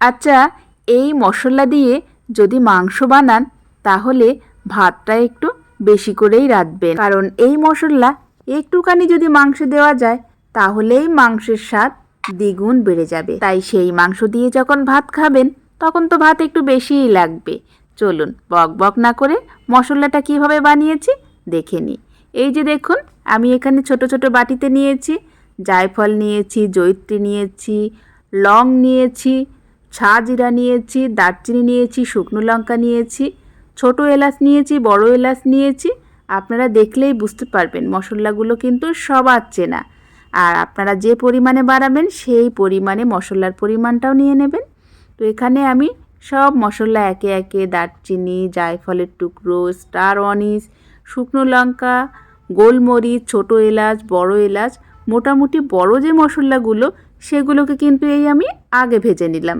আচ্ছা এই মশলা দিয়ে যদি মাংস বানান, তাহলে ভাতটা একটু বেশি করেই রাঁধবেন। কারণ এই মশলা একটুখানি যদি মাংস দেওয়া যায়, তাহলেই মাংসের স্বাদ দ্বিগুণ বেড়ে যাবে। তাই সেই মাংস দিয়ে যখন ভাত খাবেন, তখন তো ভাত একটু বেশিই লাগবে। চলুন, বক বক না করে মশলাটা কীভাবে বানিয়েছি দেখে নিই। এই যে দেখুন, আমি এখানে ছোট ছোট বাটিতে নিয়েছি, জায়ফল নিয়েছি জৈত্রী নিয়েছি, লং নিয়েছি জিরা নিয়েছি, দারচিনি নিয়েছি, শুকনো লঙ্কা নিয়েছি, ছোট এলাচ নিয়েছি, বড় এলাচ নিয়েছি। আপনারা দেখলেই বুঝতে পারবেন, মশলাগুলো কিন্তু সবার চেনা। আর আপনারা যে পরিমাণে বাড়াবেন, সেই পরিমাণে মশলার পরিমাণটাও নিয়ে নেবেন। তো এখানে আমি সব মশলা একে একে, দারচিনি, জায়ফলের টুকরো, স্টার অনিস, শুকনো লঙ্কা, গোলমরিচ, ছোট এলাচ, বড় এলাচ, মোটামুটি বড় যে মশলাগুলো, সেগুলোকে কিন্তু এই আমি আগে ভেজে নিলাম।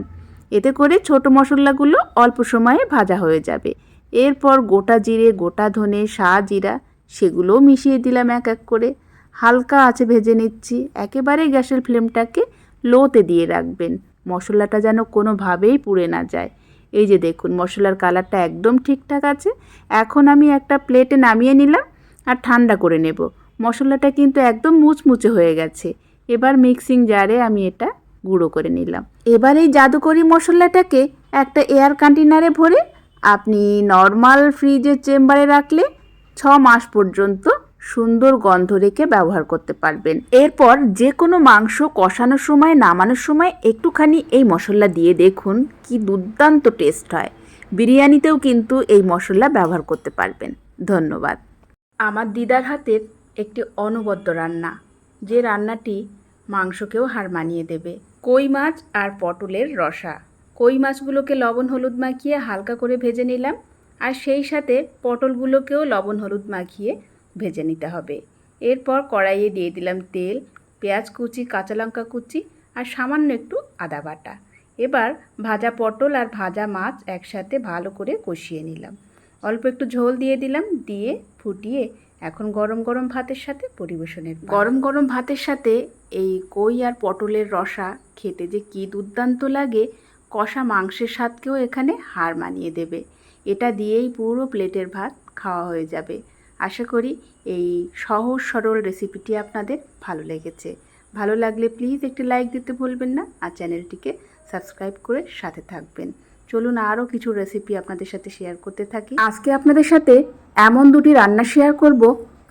এতে করে ছোট মশলাগুলো অল্প সময়ে ভাজা হয়ে যাবে। এরপর গোটা জিরে, গোটা ধনে সা জিরা সেগুলোও মিশিয়ে দিলাম এক এক করে। হালকা আছে ভেজে নিচ্ছি। একেবারে গ্যাসের ফ্লেমটাকে লোতে দিয়ে রাখবেন। মশলাটা যেন কোনোভাবেই পুড়ে না যায়। এই যে দেখুন, মশলার কালারটা একদম ঠিকঠাক আছে। এখন আমি একটা প্লেটে নামিয়ে নিলাম আর ঠান্ডা করে নেব। মশলাটা কিন্তু একদম মুচমুচে হয়ে গেছে। এবার মিক্সিং জারে আমি এটা গুঁড়ো করে নিলাম। এবার এই জাদুকরি মশলাটাকে একটা এয়ার কন্টেনারে ভরে আপনি নর্মাল ফ্রিজের চেম্বারে রাখলে ছ মাস পর্যন্ত সুন্দর গন্ধ রেখে ব্যবহার করতে পারবেন। এরপর যে কোনো মাংস কষানোর সময়, নামানোর সময় একটুখানি এই মশলা দিয়ে দেখুন কি দুর্দান্ত টেস্ট হয়। বিরিয়ানিতেও কিন্তু এই মশলা ব্যবহার করতে পারবেন। ধন্যবাদ। আমার দিদার হাতের একটি অনবদ্য রান্না। যে রান্নাটি মাংসকেও হার মানিয়ে দেবে। কই মাছ আর পটলের রসা। কই মাছগুলোকে লবণ হলুদ মাখিয়ে হালকা করে ভেজে নিলাম। আর সেই সাথে পটলগুলোকেও লবণ হলুদ মাখিয়ে ভেজে নিতে হবে। এরপর কড়াইয়ে দিয়ে দিলাম তেল, পেঁয়াজ কুচি, কাঁচা লঙ্কা কুচি আর সামান্য একটু আদা বাটা। এবার ভাজা পটল আর ভাজা মাছ একসাথে ভালো করে কষিয়ে নিলাম। অল্প একটু ঝোল দিয়ে দিলাম, দিয়ে ফুটিয়ে এখন গরম গরম ভাতের সাথে পরিবেশনের গরম গরম ভাতের সাথে এই কই আর পটলের রসা খেতে যে কি দুর্দান্ত লাগে, কষা মাংসের স্বাদকেও এখানে হার মানিয়ে দেবে। এটা দিয়েই পুরো প্লেটের ভাত খাওয়া হয়ে যাবে। আশা করি এই সহজ সরল রেসিপিটি আপনাদের ভালো লেগেছে। ভালো লাগলে প্লিজ একটি লাইক দিতে ভুলবেন না আর চ্যানেলটিকে সাবস্ক্রাইব করে সাথে থাকবেন। চলুন আরও কিছু রেসিপি আপনাদের সাথে শেয়ার করতে থাকি। আজকে আপনাদের সাথে এমন দুটি রান্না শেয়ার করব,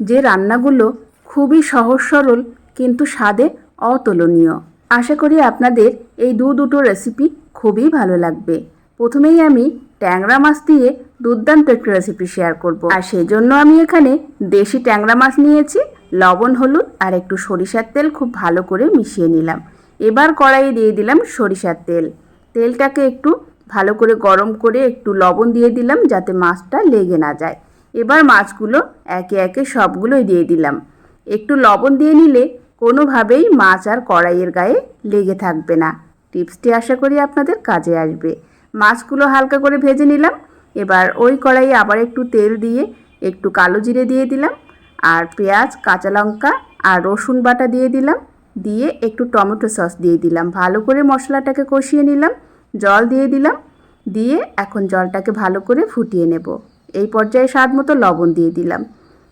যে রান্নাগুলো খুবই সহজ সরল কিন্তু স্বাদে অতুলনীয়। আশা করি আপনাদের এই দু দুটো রেসিপি খুবই ভালো লাগবে। প্রথমেই আমি ট্যাংরা মাছ দিয়ে দুর্দান্ত একটি রেসিপি শেয়ার করব। আর সেই জন্য আমি এখানে দেশি ট্যাংরা মাছ নিয়েছি, লবণ, হলুদ আর একটু সরিষার তেল খুব ভালো করে মিশিয়ে নিলাম। এবার কড়াইয়ে দিয়ে দিলাম সরিষার তেল। তেলটাকে একটু ভালো করে গরম করে একটু লবণ দিয়ে দিলাম যাতে মাছটা লেগে না যায়। এবার মাছগুলো একে একে সবগুলোই দিয়ে দিলাম। একটু লবণ দিয়ে নিলে কোনোভাবেই মাছ আর কড়াইয়ের গায়ে লেগে থাকবে না। টিপসটি আশা করি আপনাদের কাজে আসবে। মাছগুলো হালকা করে ভেজে নিলাম। এবার ওই কড়াইয়ে আবার একটু তেল দিয়ে একটু কালো জিরে দিয়ে দিলাম আর পেঁয়াজ, কাঁচা লঙ্কা আর রসুন বাটা দিয়ে দিলাম। দিয়ে একটু টমেটো সস দিয়ে দিলাম। ভালো করে মশলাটাকে কষিয়ে নিলাম। জল দিয়ে দিলাম, দিয়ে এখন জলটাকে ভালো করে ফুটিয়ে নেব। এই পর্যায়ে স্বাদ মতো লবণ দিয়ে দিলাম।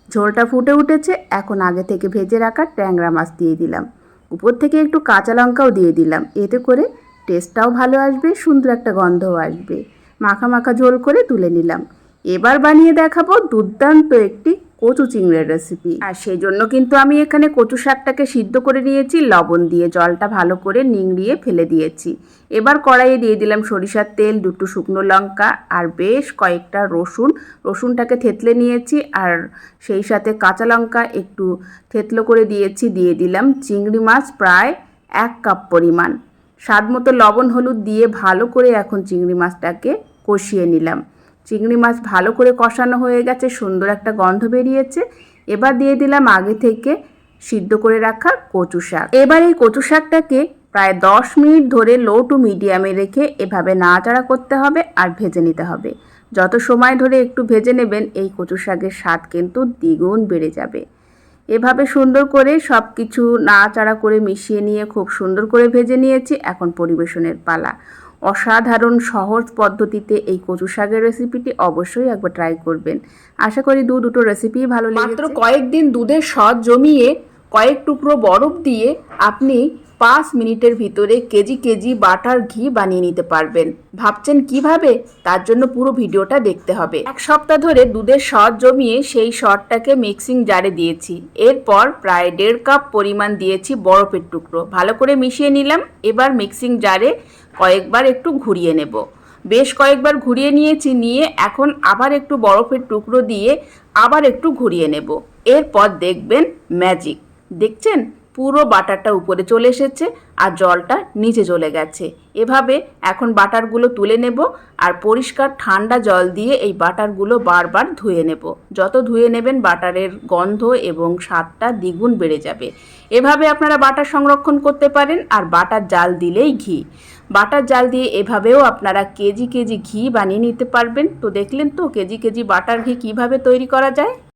ঝোলটা ফুটে উঠেছে, এখন আগে থেকে ভেজে রাখা ট্যাংরা মাছ দিয়ে দিলাম। উপর থেকে একটু কাঁচা লঙ্কাও দিয়ে দিলাম, এতে করে টেস্টটাও ভালো আসবে, সুন্দর একটা গন্ধও আসবে। মাখা মাখা ঝোল করে তুলে নিলাম। এবার বানিয়ে দেখাবো দুর্দান্ত একটি কচু চিংড়ের রেসিপি আর সেই জন্য কিন্তু আমি এখানে কচু শাকটাকে সিদ্ধ করে নিয়েছি, লবণ দিয়ে জলটা ভালো করে নিংড়িয়ে ফেলে দিয়েছি। এবার কড়াইয়ে দিয়ে দিলাম সরিষার তেল, দুটো শুকনো লঙ্কা আর বেশ কয়েকটা রসুন। রসুনটাকে থেতলে নিয়েছি আর সেই সাথে কাঁচা লঙ্কা একটু থেতলো করে দিয়েছি, দিয়ে দিলাম চিংড়ি মাছ প্রায় এক কাপ পরিমাণ। স্বাদ মতো লবণ হলুদ দিয়ে ভালো করে এখন চিংড়ি মাছটাকে কষিয়ে নিলাম। চিংড়ি মাছ ভালো করে কষানো হয়ে গেছে, সুন্দর একটা গন্ধ বেরিয়েছে। এবার দিয়ে দিলাম আগে থেকে সিদ্ধ করে রাখা কচু শাক। এবার এই কচু শাকটাকে প্রায় দশ মিনিট ধরে লো টু মিডিয়ামে রেখে এভাবে নাড়াচাড়া করতে হবে আর ভেজে নিতে হবে। যত সময় ধরে একটু ভেজে নেবেন, এই কচু শাকের স্বাদ কিন্তু দ্বিগুণ বেড়ে যাবে। এভাবে সুন্দর করে সব কিছু নাড়াচাড়া করে মিশিয়ে নিয়ে খুব সুন্দর করে ভেজে নিয়েছি, এখন পরিবেশনের পালা। অসাধারণ সহজ পদ্ধতিতে এই কচু শাকের রেসিপিটি অবশ্যই একবার ট্রাই করবেন। আশা করি দু দুটো রেসিপি ভালো লেগেছে। মাত্র কয়েকদিন দুধের স্বাদ জমিয়ে কয়েক টুকরো বরফ দিয়ে আপনি পাঁচ মিনিটের ভিতরে কেজি কেজি বাটার ঘি বানিয়ে নিতে পারবেন। ভাবছেন কীভাবে? তার জন্য পুরো ভিডিওটা দেখতে হবে। এক সপ্তাহ ধরে দুধের সদ জমিয়ে সেই সদটাকে মিক্সিং জারে দিয়েছি। এরপর প্রায় দেড় কাপ পরিমাণ দিয়েছি বরফের টুকরো। ভালো করে মিশিয়ে নিলাম। এবার মিক্সিং জারে কয়েকবার একটু ঘুরিয়ে নেব। বেশ কয়েকবার ঘুরিয়ে নিয়েছি, নিয়ে এখন আবার একটু বরফের টুকরো দিয়ে আবার একটু ঘুরিয়ে নেব। এরপর দেখবেন ম্যাজিক দেখছেন? পুরো বাটারটা উপরে চলে এসেছে আর জলটা নিচে চলে গেছে। এভাবে এখন বাটারগুলো তুলে নেব আর পরিষ্কার ঠান্ডা জল দিয়ে এই বাটারগুলো বারবার ধুয়ে নেব। যত ধুয়ে নেবেন বাটারের গন্ধ এবং স্বাদটা দ্বিগুণ বেড়ে যাবে। এভাবে আপনারা বাটার সংরক্ষণ করতে পারেন আর বাটার জাল দিলেই ঘি। বাটার জাল দিয়ে এভাবেও আপনারা কেজি কেজি ঘি বানিয়ে নিতে পারবেন। তো দেখলেন তো কেজি কেজি বাটার ঘি কীভাবে তৈরি করা যায়?